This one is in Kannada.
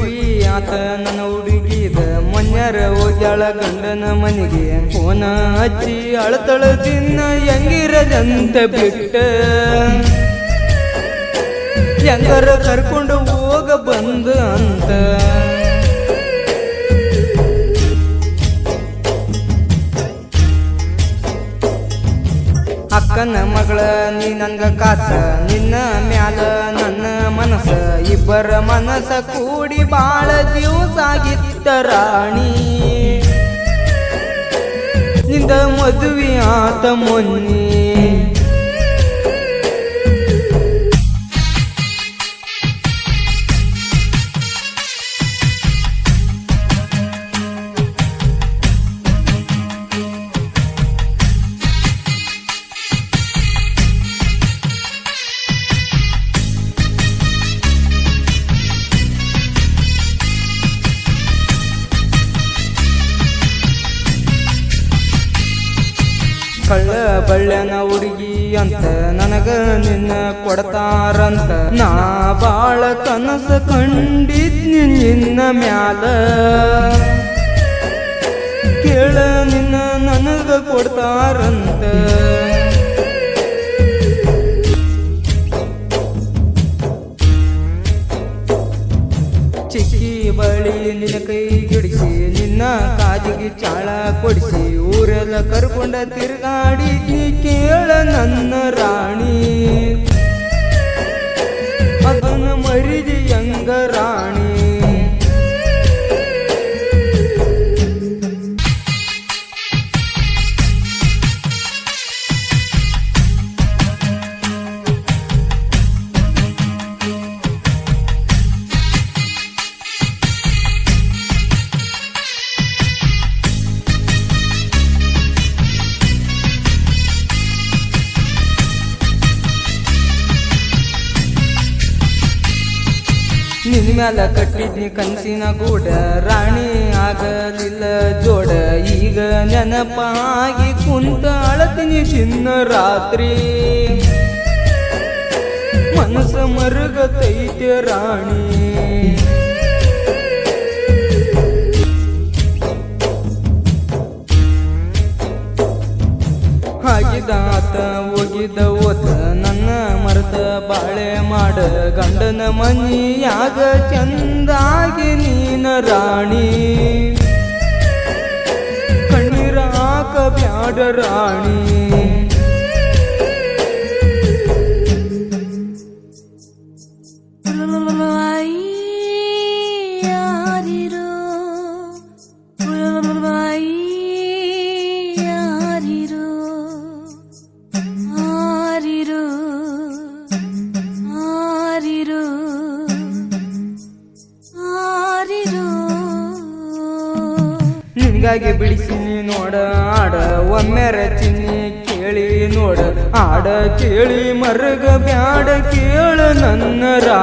ಅಂತ ನನ್ನ ಹುಡುಗಿದ ಮೊನ್ಯಾರ ಹೋಗ್ಯಾಳ ಗಂಡನ ಮನೆಗೆ. ಫೋನ ಹಚ್ಚಿ ಅಳತಳ ತಿನ್ನ ಹೆಂಗಿರದಂತ ಬಿಟ್ಟ. ಹೆಂಗರ ಕರ್ಕೊಂಡು ಅಕ್ಕನ ಮಗಳ, ನೀ ನಂಗ ಕಾಸ, ನಿನ್ನ ಮ್ಯಾಲ ನನ್ನ ಮನಸ. ಇಬ್ಬರ ಮನಸ ಕೂಡಿ ಬಾಳ ದಿವಸ ಆಗಿತ್ತ ರಾಣಿ. ನಿಂದ ಮದುವೆ ಆತ ಮೊನ್ನೆ. ಕಳ್ಳ ಬಳ್ಳ್ಯನ ಹುಡುಗಿ ಅಂತ ನನಗ ನಿನ್ನ ಕೊಡ್ತಾರಂತ. ನಾ ಬಾಳ ಕನಸ ಕಂಡಿದ್ನಿ ನಿನ್ನ ಮ್ಯಾಲ. ಕೇಳ ನಿನ್ನ ನನಗ ಕೊಡ್ತಾರಂತ. ಚಿಕ್ಕಿ ಬಳಿ ನಿನ್ನ ಕೈ ಗಿಡಿಸಿ ಕಾಜಿಗೆ ಚಾಳ ಕೊಡಿಸಿ ಊರೆಲ್ಲ ಕರ್ಕೊಂಡ ತಿರುಗಾಡಿ ಕೇಳ ನನ್ನ ನಿನ್ ಮ್ಯಾಲ ಕಟ್ಟಿದ್ನಿ ಕನಸಿನ ಗೂಡ. ರಾಣಿ ಆಗಲಿಲ್ಲ ಜೋಡ. ಈಗ ನೆನಪಾಗಿ ಕುಂತ ಅಳತೀನಿ ಚಿನ್ನ ರಾತ್ರಿ. ಮನಸ್ಸ ಮರುಗತೈತೆ ರಾಣಿ. ಹಾಗಿದಾತ ಹೋಗಿದ ಬಾಳೆ ಮಾಡ ಗಂಡನ ಮನಿಯಾಗ ಚಂದಾಗಿ ನೀನ ರಾಣಿ. ಕಣ್ಣೀರಾಕ ಬ್ಯಾಡ ರಾಣಿ. ನಿನ್ಗಾಗಿ ಬಿಡಿಸಿನಿ ನೋಡ, ಆಡ ಒಮ್ಮೆ ರಚಿನಿ ಕೇಳಿ ನೋಡ, ಆಡ ಕೇಳಿ ಮರಗ ಬ್ಯಾಡ ಕೇಳ ನನ್ನ ರಾಣಿ